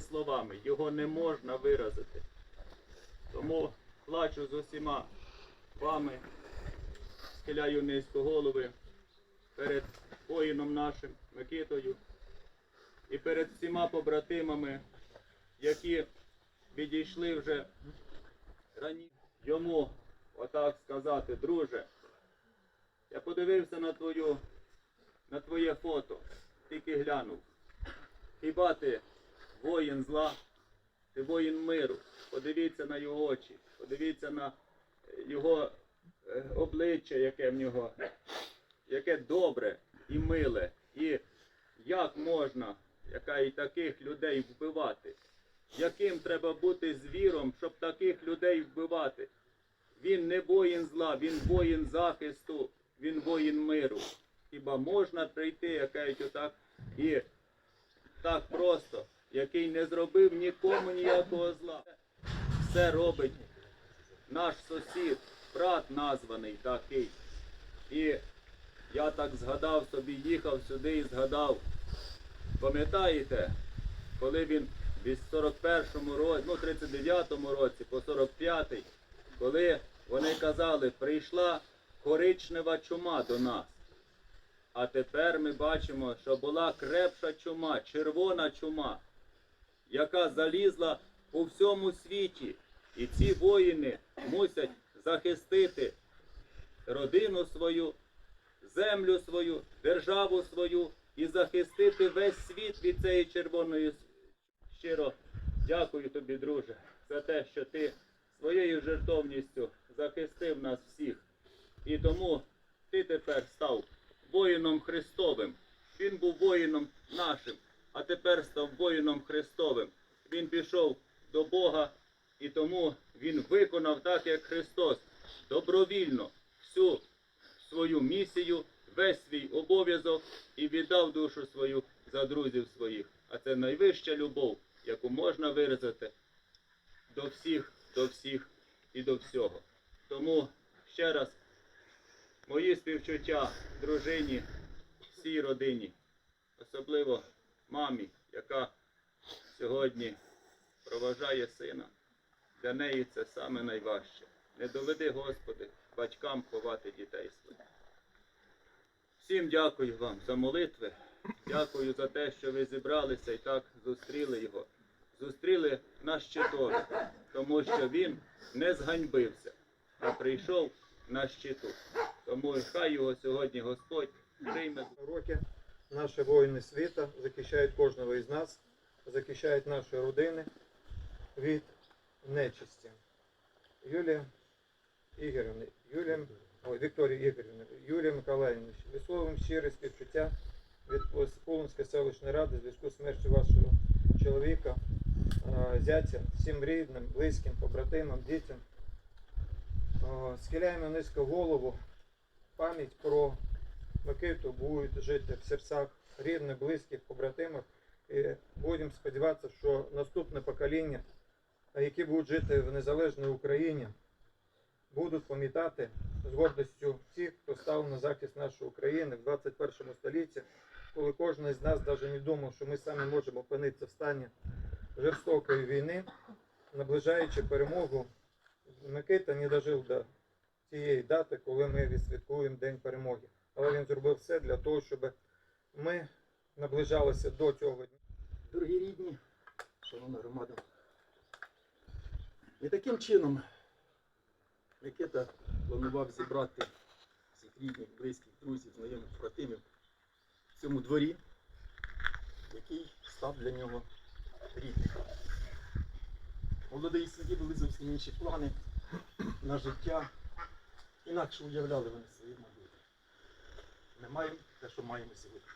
словами, його не можна виразити. Тому плачу з усіма вами, схиляю низько голови перед воїном нашим Микитою і перед всіма побратимами, які відійшли вже раніше. Йому отак сказати, друже, я подивився на твою, на твоє фото, тільки глянув. Хіба ти воїн зла, ти воїн миру. Подивіться на його очі, подивіться на його е, обличчя, яке в нього, яке добре і миле. І як можна, яка і таких людей вбивати? Яким треба бути звіром, щоб таких людей вбивати? Він не воїн зла, він воїн захисту, він воїн миру. Хіба можна прийти, якась отак і так просто, який не зробив нікому ніякого зла. Все робить наш сусід, брат названий такий. І я так згадав собі, їхав сюди і згадав. Пам'ятаєте, коли він від 41-му році, ну 39-му році по 45-й, коли вони казали, прийшла коричнева чума до нас. А тепер ми бачимо, що була крепша чума, червона чума, яка залізла по всьому світі. І ці воїни мусять захистити родину свою, землю свою, державу свою і захистити весь світ від цієї червоної. Щиро дякую тобі, друже, за те, що ти своєю жертовністю захистив нас всіх. І тому ти тепер став воїном Христовим. Він був воїном нашим, а тепер став воїном Христовим. Він пішов до Бога, і тому він виконав так, як Христос, добровільно всю свою місію, весь свій обов'язок і віддав душу свою за друзів своїх. А це найвища любов, яку можна виразити до всіх, до всіх і до всього. Тому ще раз мої співчуття дружині, всій родині, особливо мамі, яка сьогодні проважає сина. Для неї це саме найважче. Не доведи, Господи, батькам ховати дітей своїх. Всім дякую вам за молитви. Дякую за те, що ви зібралися і так зустріли його. Зустріли на щитові, тому що він не зганьбився, а прийшов на щиту. Тому хай його сьогодні Господь прийме. Наші воїни світа захищають кожного із нас, захищають наші родини від нечисті. Юлія Ігорівна, Юлія, ой, Вікторія Ігорівна, Юлія Миколаївна, висловимо щире співчуття від Полонської селищної ради в зв'язку з смертю вашого чоловіка, зятя, всім рідним, близьким, побратимам, дітям. Схиляємо низько голову, пам'ять про Микиту буде жити в серцях рідних, близьких, побратимів. І будемо сподіватися, що наступне покоління, які будуть жити в незалежній Україні, будуть пам'ятати з гордістю тих, хто став на захист нашої України в 21 столітті, коли кожен з нас навіть не думав, що ми самі можемо опинитися в стані жорстокої війни, наближаючи перемогу. Микита не дожив до тієї дати, коли ми відсвяткуємо День перемоги. Але він зробив все для того, щоб ми наближалися до цього дня. Дорогі рідні, шановна громада. І таким чином Микита планував зібрати всіх рідних, близьких, друзів, знайомих, братимів в цьому дворі, який став для нього рідним. Молодої сім'ї були зовсім інші плани на життя. Інакше уявляли вони своє майбутнє. Ми маємо те, що маємо сьогодні.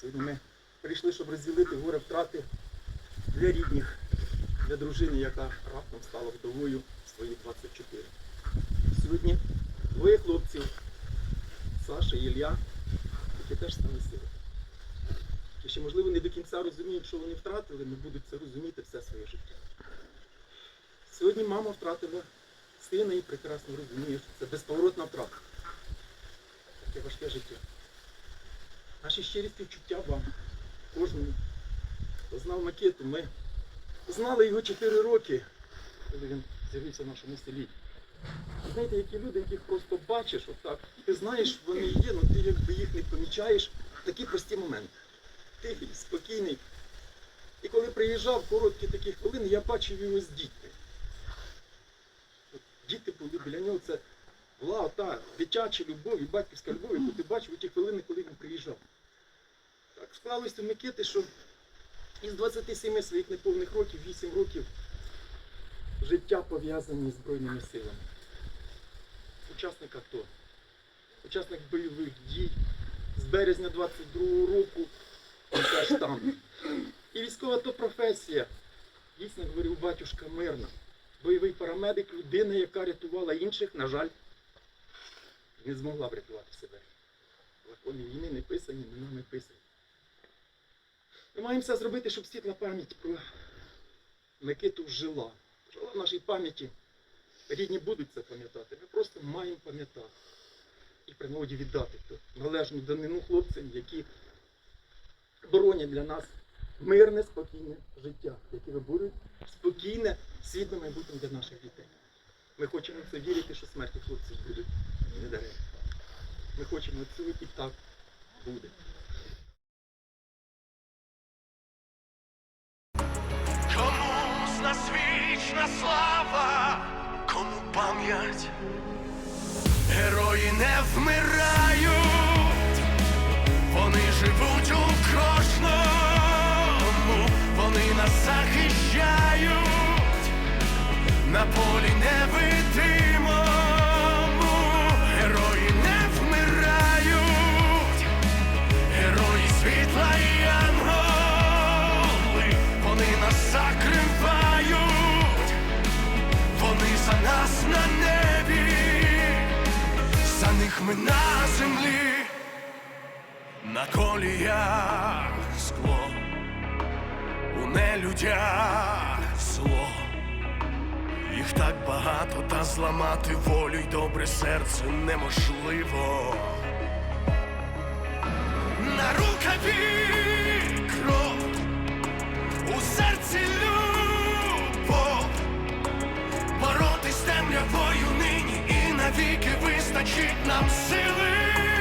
Сьогодні ми прийшли, щоб розділити горе втрати для рідних, для дружини, яка раптом стала вдовою в свої 24. Сьогодні двоє хлопців, Саша і Ілля, які теж стали силами. І ще, можливо, не до кінця розуміють, що вони втратили, не будуть це розуміти все своє життя. Сьогодні мама втратила сина і прекрасно розуміє, що це безповоротна втрата. Таке важке життя. Наші щирі співчуття вам, кожному, хто знав Микиту. Ми знали його 4 роки, коли він з'явився в нашому селі. Знаєте, які люди, яких просто бачиш, отак, і ти знаєш, вони є, але ти якби їх не помічаєш такі прості моменти. Тихий, спокійний. І коли приїжджав короткі такі хвилини, я бачив його з дітьми. Діти були біля нього, це була ота дитяча любов і батьківська любов, яку ти бачив у ті хвилини, коли він приїжджав. Так склалося у Микити, що із 27 своїх неповних років, 8 років життя пов'язані з Збройними силами. Учасник АТО, учасник бойових дій з березня 22-го року там. І військова то професія. Дійсно говорив батюшка мирна. Бойовий парамедик, людина, яка рятувала інших, на жаль, не змогла врятувати себе. Закони війни не писані, не нами писані. Ми маємо все зробити, щоб світла пам'ять про Микиту жила. Жила в нашій пам'яті. Рідні будуть це пам'ятати. Ми просто маємо пам'ятати. І при нагоді віддати належну данину хлопцям, які боронять для нас мирне, спокійне життя, яке виборюють спокійне, світле майбутнє для наших дітей. Ми хочемо це вірити, що смерті хлопців будуть не даремні. Ми хочемо цього і так буде. Комусь нас вічна слава, кому пам'ять, герої не вмирають, вони живуть у кожному, вони нас захищають, на полі невидимому, герої у нелюдях зло. Їх так багато, та зламати волю й добре серце неможливо. На рукаві кров, у серці любов, боротись темрявою нині і навіки вистачить нам сили.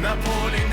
Napoleon.